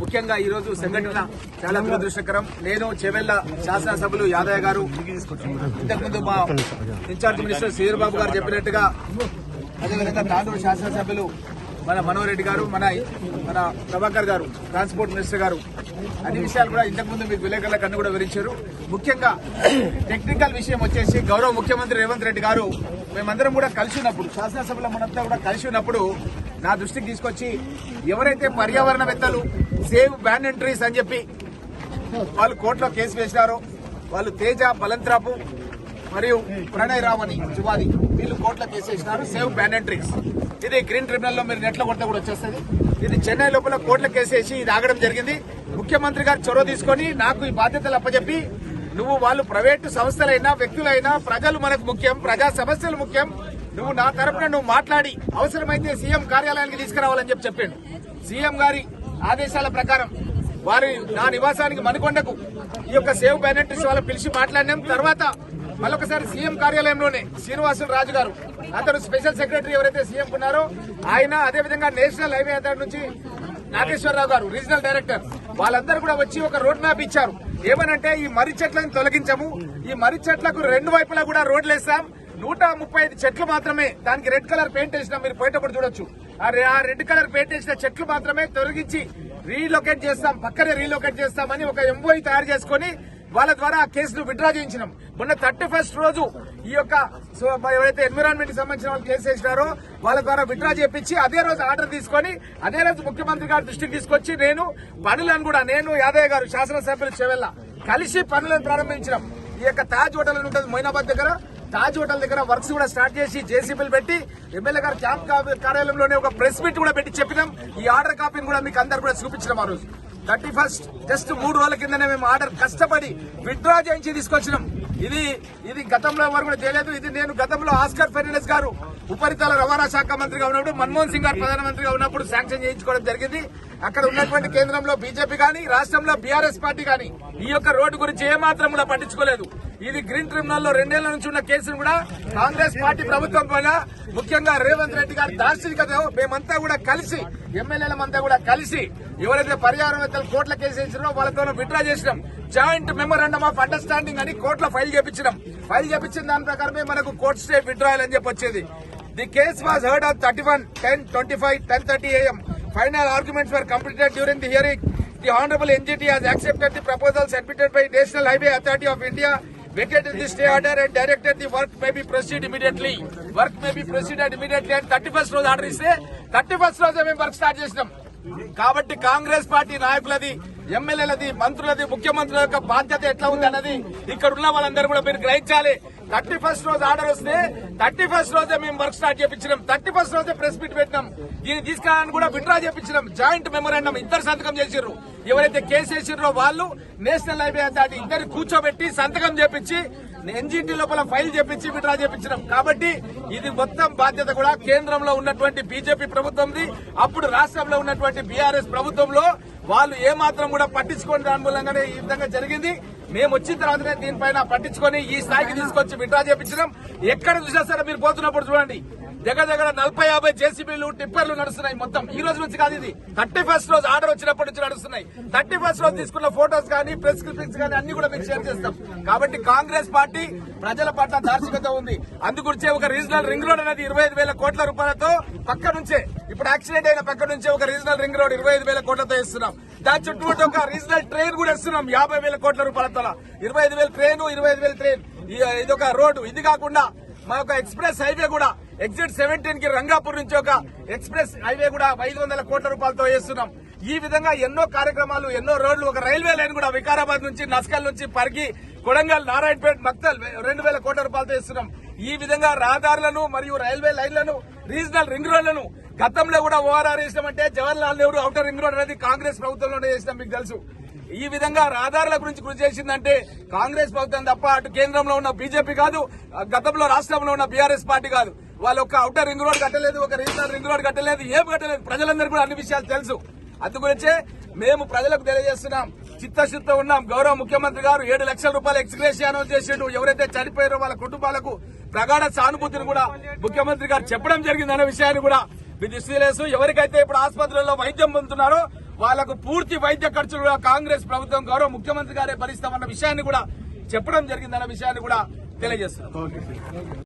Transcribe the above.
ముఖ్యంగా ఈ రోజు సంఘటన చాలా దురదృష్టకరం. నేను చెవెళ్ళ శాసనసభ్యులు యాదయ్య గారు ఇంతకుముందు మా ఇన్ఛార్జ్ మినిస్టర్ శ్రీధర్ బాబు గారు చెప్పినట్టుగా అదేవిధంగా తాండూరు శాసనసభ్యులు మన మనోహర్ రెడ్డి గారు మన మన ప్రభాకర్ గారు ట్రాన్స్పోర్ట్ మినిస్టర్ గారు. అన్ని విషయాలు కూడా ఇంతకుముందు మీకు విలేకరుల కన్ను కూడా వివరించారు. ముఖ్యంగా టెక్నికల్ విషయం వచ్చేసి గౌరవ ముఖ్యమంత్రి రేవంత్ రెడ్డి గారు మేమందరం కూడా కలిసి ఉన్నప్పుడు శాసనసభలో మనంతా కూడా కలిసి ఉన్నప్పుడు నా దృష్టికి తీసుకొచ్చి ఎవరైతే పర్యావరణవేత్తలు సేవ్ బ్యాన్ ఎంట్రీస్ అని చెప్పి వాళ్ళు కోర్టులో కేసు వేసినారు. వాళ్ళు తేజ బలంత్రాపు మరియు ప్రణయ్ రామ్ అని జువాది వీళ్ళు కోర్టులో కేసు వేసినారు. Save ban entries. ఇది గ్రీన్ ట్రిబ్యునల్లో మీరు నెట్లో కొడితే కూడా వచ్చేస్తుంది. ఇది చెన్నై లోపల కోర్టులో కేసు వేసి ఇది ఆగడం జరిగింది. ముఖ్యమంత్రి గారు చొరవ తీసుకొని నాకు ఈ బాధ్యతలు అప్పచెప్పి నువ్వు వాళ్ళు ప్రైవేటు సంస్థలైనా వ్యక్తులైనా ప్రజలు మనకు ముఖ్యం ప్రజా సమస్యలు ముఖ్యం. నువ్వు నా తరపున నువ్వు మాట్లాడి అవసరమైతే సీఎం కార్యాలయానికి తీసుకురావాలని చెప్పి చెప్పాడు. సీఎం గారి ఆదేశాల ప్రకారం వారి నా నివాసానికి మణికొండకు ఈ యొక్క సేవ్ బెనెట్స్ వాళ్ళు పిలిచి మాట్లాడినాం. తర్వాత మళ్ళొకసారి సీఎం కార్యాలయంలోనే శ్రీనివాసులు రాజు గారు అతను స్పెషల్ సెక్రటరీ ఎవరైతే సీఎం ఉన్నారో ఆయన అదేవిధంగా నేషనల్ హైవే అథారిటీ నుంచి నాగేశ్వరరావు గారు రీజనల్ డైరెక్టర్ వాళ్ళందరూ కూడా వచ్చి ఒక రోడ్ మ్యాప్ ఇచ్చారు. ఏమనంటే ఈ మర్రి చెట్లను తొలగించము. ఈ మర్రి చెట్లకు రెండు వైపులా కూడా రోడ్లు వేస్తాం నూట ముప్పై ఐదు చెట్లు మాత్రమే దానికి రెడ్ కలర్ పెయింట్ వేసినా. మీరు పోయేటప్పుడు చూడొచ్చు. ఆ ఆ రెడ్ కలర్ పెయింట్ వేసిన చెట్లు మాత్రమే తొలగించి రీలొకేట్ చేస్తాం. పక్కనే రీలొకేట్ చేస్తామని ఒక ఎంఓఈ తయారు చేసుకొని వాళ్ళ ద్వారా ఆ కేసును విడ్రా చేయించినాం. మొన్న థర్టీ ఫస్ట్ రోజు ఈ యొక్క ఎవరైతే ఎన్విరాన్మెంట్ సంబంధించిన వాళ్ళు కేసు వేసినారో వాళ్ళ ద్వారా విడ్రా చేపించి అదే రోజు ఆర్డర్ తీసుకొని అదే రోజు ముఖ్యమంత్రి గారి దృష్టికి తీసుకొచ్చి నేను పనులను కూడా నేను యాదయ్య గారు శాసనసభ్యులు చెవెళ్ళ కలిసి పనులను ప్రారంభించినాం. ఈ యొక్క తాజ్ హోటల్ ఉంటుంది మొయినాబాద్ దగ్గర. తాజ్ హోటల్ దగ్గర వర్క్స్ కూడా స్టార్ట్ చేసి జేసీబీలు పెట్టి ఎమ్మెల్యే గారు క్యాంప్ కార్యాలయంలోనే ఒక ప్రెస్ మీట్ కూడా పెట్టి చెప్పినాం. ఈ ఆర్డర్ కాపీని కూడా మీకు అందరు కూడా చూపించినాం ఆ రోజు. థర్టీ ఫస్ట్ జస్ట్ మూడు రోజుల కిందనే మేము ఆర్డర్ కష్టపడి విత్డ్రా చేయించి తీసుకొచ్చినాం. ఇది ఇది గతంలో ఎవరు కూడా తెలియదు ఇది నేను గతంలో ఆస్కర్ ఫెర్నాండెస్ గారు ఉపరితల రవాణా శాఖ మంత్రిగా ఉన్నప్పుడు మన్మోహన్ సింగ్ గారు ప్రధానమంత్రిగా ఉన్నప్పుడు శాంక్షన్ చేయించుకోవడం జరిగింది. అక్కడ ఉన్నటువంటి కేంద్రంలో బీజేపీ కానీ రాష్ట్రంలో బీఆర్ఎస్ పార్టీ కానీ ఈ యొక్క రోడ్డు గురించి ఏమాత్రం కూడా పట్టించుకోలేదు. ఇది గ్రీన్ ట్రిబ్యునల్లో రెండేళ్ళ నుంచి ఉన్న కేసును కూడా కాంగ్రెస్ పార్టీ ప్రభుత్వం పైన ముఖ్యంగా రేవంత్ రెడ్డి గారి దార్శనికతో మేమంతా కూడా కలిసి ఎమ్మెల్యేలమంతా కూడా కలిసి ఎవరైతే పర్యావరణవేత్తలు కోట్ల కేసు వేసినారో వాళ్ళతో విత్డ్రా చేసినాం. జాయింట్ మెమోరాండమ్ ఆఫ్ అండర్స్టాండింగ్ అని కోర్టులో ఫైల్ చేపించినాం. ఫైల్ చేపించిన దాని ప్రకారమే మనకు కోర్టు స్టే విత్డ్రాయల్ అని చెప్పి వచ్చేది. The case was heard on thirty one ten twenty five ten thirty AM final arguments were completed during the hearing the honourable NGT has accepted the proposal submitted by National Highway Authority of India vacated the stay order and directed the work may be proceed immediately. Work may be proceeded immediately and 31st రోజు order ఇస్తే 31st రోజే మేము work start చేసినాం కాబట్టి Congress party నాయకులది ఎమ్మెల్యేలది మంత్రులది ముఖ్యమంత్రుల యొక్క బాధ్యత ఎట్లా ఉంది అన్నది ఇక్కడ ఉన్న వాళ్ళందరూ కూడా మీరు గ్రహించాలి. థర్టీ ఫస్ట్ రోజు ఆర్డర్ వస్తే థర్టీ ఫస్ట్ రోజే మేము వర్క్ స్టార్ట్ చేపించినాం. థర్టీ ఫస్ట్ రోజే ప్రెస్ మీట్ పెట్టినాం. దీన్ని తీసుకురావడానికి కూడా విడ్రా చేపించినాం. జాయింట్ మెమోరాండం ఇద్దరు సంతకం చేసిర్రు. ఎవరైతే కేసు వేసిర్రో వాళ్ళు నేషనల్ హైవే అథారిటీ ఇద్దరు కూర్చోబెట్టి సంతకం చేపించి ఎన్జిటి లోపల ఫైల్ చేపించి విడ్రా చేపించినాం. కాబట్టి ఇది మొత్తం బాధ్యత కూడా కేంద్రంలో ఉన్నటువంటి బీజేపీ ప్రభుత్వంది. అప్పుడు రాష్ట్రంలో ఉన్నటువంటి బీఆర్ఎస్ ప్రభుత్వంలో వాళ్ళు ఏమాత్రం కూడా పట్టించుకోని దాని మూలంగానే ఈ విధంగా జరిగింది. మేము వచ్చిన తర్వాతనే దీనిపైన పట్టించుకొని ఈ స్థాయికి తీసుకొచ్చి విడ్రా చేపించడం ఎక్కడ చూసినా సరే మీరు పోతున్నప్పుడు చూడండి. దగ్గర దగ్గర నలభై యాభై జేసీబీలు టిప్పర్లు నడుస్తున్నాయి మొత్తం. ఈ రోజు నుంచి కాదు ఇది. థర్టీ ఫస్ట్ రోజు ఆర్డర్ వచ్చినప్పటి నుంచి నడుస్తున్నాయి. థర్టీ ఫస్ట్ రోజు తీసుకున్న ఫోటోస్ కానీ ప్రెస్ క్లిప్పింగ్స్ కానీ అన్ని కూడా మీకు షేర్ చేస్తాం. కాబట్టి కాంగ్రెస్ పార్టీ ప్రజల పట్ల దార్శికత ఉంది. అందుగురించే ఒక రీజనల్ రింగ్ రోడ్ అనేది ఇరవై ఐదు వేల కోట్ల రూపాయలతో పక్క నుంచే ఇప్పుడు యాక్సిడెంట్ అయిన పక్క నుంచే ఒక రీజనల్ రింగ్ రోడ్ ఇరవై ఐదు వేల కోట్లతో ఇస్తున్నాం దాని చుట్టూ ఒక రీజనల్ ట్రైన్ కూడా ఇస్తున్నాం యాభై వేల కోట్ల రూపాయలతో ఇరవై ఐదు వేల ట్రైన్ ఇరవై ఐదు వేల ట్రైన్. ఇది ఒక రోడ్డు. ఇది కాకుండా మా యొక్క ఎక్స్ప్రెస్ హైవే కూడా ఎగ్జిట్ సెవెంటీన్కి రంగాపూర్ నుంచి ఒక ఎక్స్ప్రెస్ హైవే కూడా ఐదు వందల కోట్ల రూపాయలతో వేస్తున్నాం. ఈ విధంగా ఎన్నో కార్యక్రమాలు ఎన్నో రోడ్లు ఒక రైల్వే లైన్ కూడా వికారాబాద్ నుంచి నస్కల్ నుంచి పరిగి కొడంగల్ నారాయణపేట మక్తల్ రెండు వేల కోట్ల రూపాయలతో ఇస్తున్నాం ఈ విధంగా రహదారులను మరియు రైల్వే లైన్లను రీజనల్ రింగ్ రోడ్లను గతంలో కూడా ORR వేసినామంటే Jawaharlal Nehru outer ring road అనేది కాంగ్రెస్ ప్రభుత్వంలోనే చేసినాం మీకు తెలుసు. ఈ విధంగా రహదారుల గురించి కృషి చేసిందంటే కాంగ్రెస్ ప్రభుత్వం తప్ప అటు కేంద్రంలో ఉన్న బీజేపీ కాదు గతంలో రాష్ట్రంలో ఉన్న బీఆర్ఎస్ పార్టీ కాదు. వాళ్ళు ఒక అవుటర్ రింగ్ రోడ్ కట్టలేదు ఒక రీజనల్ రింగ్ రోడ్ కట్టలేదు ఏం కట్టలేదు. ప్రజలందరూ కూడా అన్ని విషయాలు తెలుసు. అందుగురించే మేము ప్రజలకు తెలియజేస్తున్నాం చిత్తశుద్ధ ఉన్నాం. గౌరవ ముఖ్యమంత్రి గారు ఏడు లక్షల రూపాయలు ఎక్స్గ్రేషియా అనౌన్స్ చేసిండు. ఎవరైతే చనిపోయారో వాళ్ళ కుటుంబాలకు ప్రగాఢ సానుభూతిని కూడా ముఖ్యమంత్రి గారు చెప్పడం జరిగింది అనే విషయాన్ని కూడా మీ దృష్టి ఎవరికైతే ఇప్పుడు ఆసుపత్రుల్లో వైద్యం పొందుతున్నారో వాళ్ళకు పూర్తి వైద్య ఖర్చులు కూడా కాంగ్రెస్ ప్రభుత్వం గౌరవ ముఖ్యమంత్రి గారే భరిస్తామన్న విషయాన్ని కూడా చెప్పడం జరిగిందన్న విషయాన్ని కూడా తెలియజేస్తున్నారు